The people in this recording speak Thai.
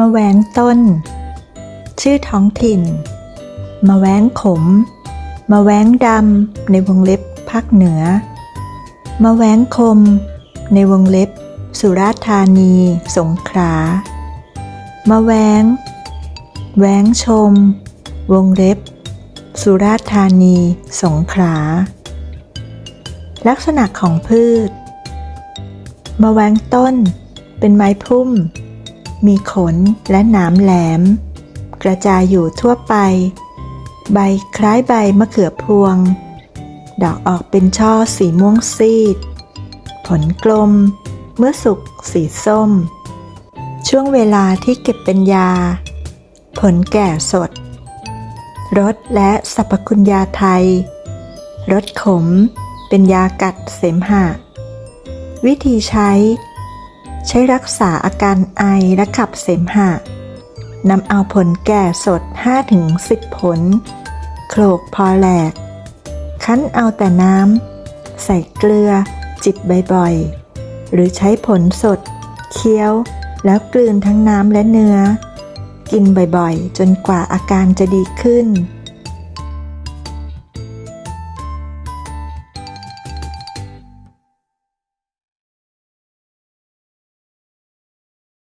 มะแวงต้น ชื่อท้องถิ่น มะแวงขม มะแวงดำในวงเล็บภาคเหนือ มะแวงคม ในวงเล็บ สุราษฎร์ธานี สงขลา มะแวงแวงชม วงเล็บ สุราษฎร์ธานี สงขลา ลักษณะของพืช มะแวงต้น เป็นไม้พุ่ม มีขนและหนามแหลม กระจายอยู่ทั่วไป ใบคล้ายใบมะเขือพวง ดอกออกเป็นช่อสีม่วงซีด ผลกลม เมื่อสุกสีส้ม ช่วงเวลาที่เก็บเป็นยา ผลแก่สด รสและสรรพคุณยาไทย รสขมเป็นยากัดเสมหะ วิธีใช้ ใช้รักษาอาการไอและขับเสมหะนำเอาผลแก่สด 5-10 ผล โขลกพอแหลก คั้นเอาแต่น้ำ ใส่เกลือ จิบบ่อยๆ หรือใช้ผลสด เคี้ยว แล้วกลืนทั้งน้ำและเนื้อ กินบ่อยๆ จนกว่าอาการจะดีขึ้น